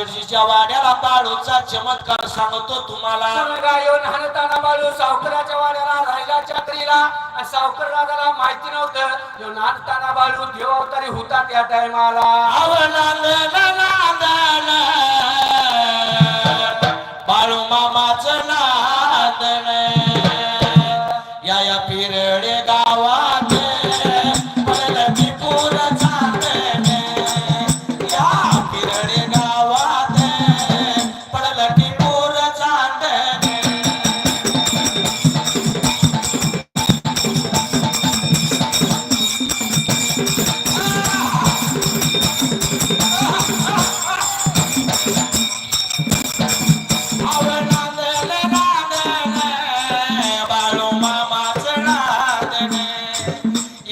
तुळशीच्या वाड्याला बाळूचा चमत्कार सांगतो तुम्हाला. येऊन बाळू सावकाराच्या वाड्याला राहिला चाकरीला. सावकार दादाला माहिती नव्हतं. येऊन बाळू देव अवतारी होता त्या टायमाला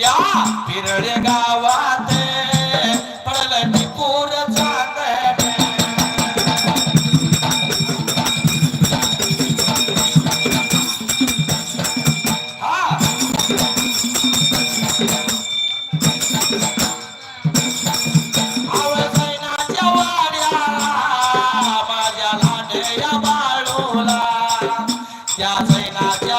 या पिरळे गावात पडलं हा. आवसैनाच्या माझ्या बाळूला. त्या सैनाच्या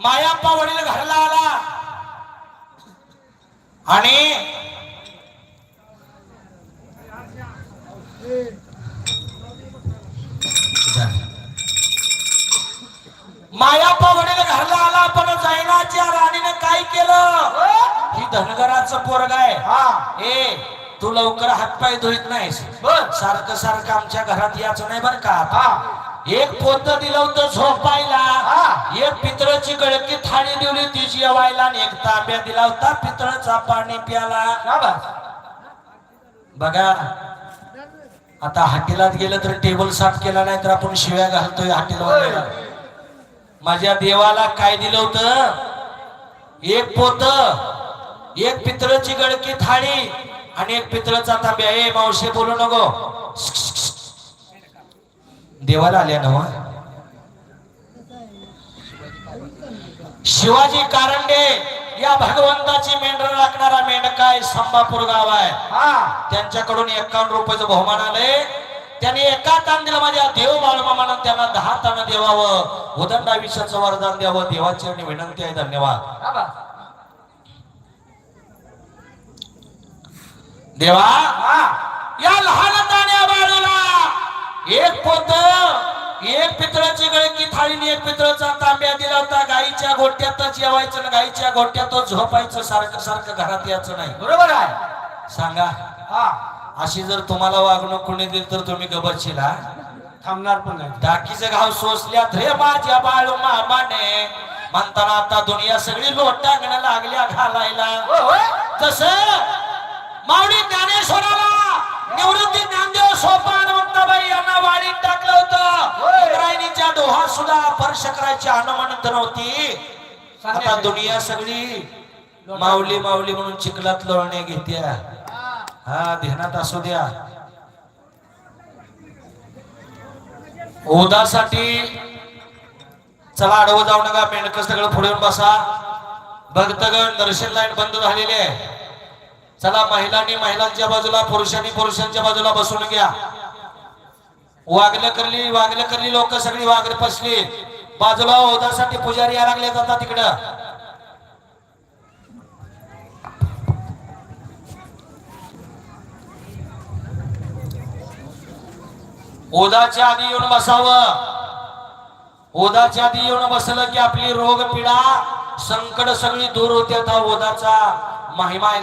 मायाप्पा वडील घरला आला. आणि मायाप्पा वडील घरला आला पण जैनाच्या राणीने काय केलं? ही धनगराचं पोरग आहे. हा. ए तू लवकर हातपाय धुईत नाहीस. बर. सारखं सारखं आमच्या घरात याचं नाही बर का? हा. एक पोत दिलं होतं झोपायला. गळकी थाळी दिली ती जेवायला आणि एक तांब्या दिला होता. पितळचा पाणी प्याला. बघा आता हाटेलात गेलं तर टेबल साफ केला नाही तर आपण शिव्या घालतोय हाटेलवाल्याला माझ्या देवाला काय दिलं होतं? एक पोत एक पितळची गळकी थाळी आणि एक पितळचा तांब्या. ए मावशे बोलू नको. देवाला आल्या नवा शिवाजी कारंडे या भगवंताची मेंढर राखणारा मेंढकाय संभापूर गाव आहे. हा. त्यांच्याकडून एकावन्न रुपयाचं बहुमान आलंय. त्यांनी एका ताण दिलं माझ्या देव बाळमामानं त्यांना दहा ताण देवावं उदंड आयुष्याचं वरदान द्यावं देवाची आणि विनंती आहे धन्यवाद. देवा या लहान ताण्या बाळूला एक पोत एक पितळाची गळकी थाळीने एक पितळाचा तांब्या दिला होता. गाईच्या गोट्यातच जेवायचं गाईच्या गोट्यातच झोपायचं. सारखं सारखं घरात यायचं नाही. बरोबर आहे. सांगा. हा. अशी जर तुम्हाला वागणूक कोणी दिली तर तुम्ही गबचिला थांबणार पण नाही. टाकीचं घाव सोसल्यात रे माझ्या बाळू मामाने. म्हणताना आता दुनिया सगळी लोटांगण लागल्या घालायला. होय, होय. तस मावडी ज्ञानेश्वराला निवृत्ती ज्ञानदेव सोपान सुद्धा स्पर्श करायची अनुमंत नव्हती. आता. दुनिया सगळी माऊली माऊली म्हणून चिखलात लोळणे घेते हा ध्यानात असू द्या. ओदासाठी चला आडवं जाऊ नका मेंढक सगळं पुढे बसा. भक्तगण दर्शन लाईन बंद झालेली आहे. चला महिलांनी महिलांच्या बाजूला पुरुषांनी पुरुषांच्या बाजूला बसून घ्या. वागलं करली वागलं करली लोक सगळी वागले फसली बाजूला ओदासाठी पुजारी या लागले जातात तिकडं. ओदाच्या आधी येऊन बसावं. ओदाच्या आधी येऊन बसलं की आपली रोग पिढा संकट सगळी दूर होते आता ओदाचा महिमा आहे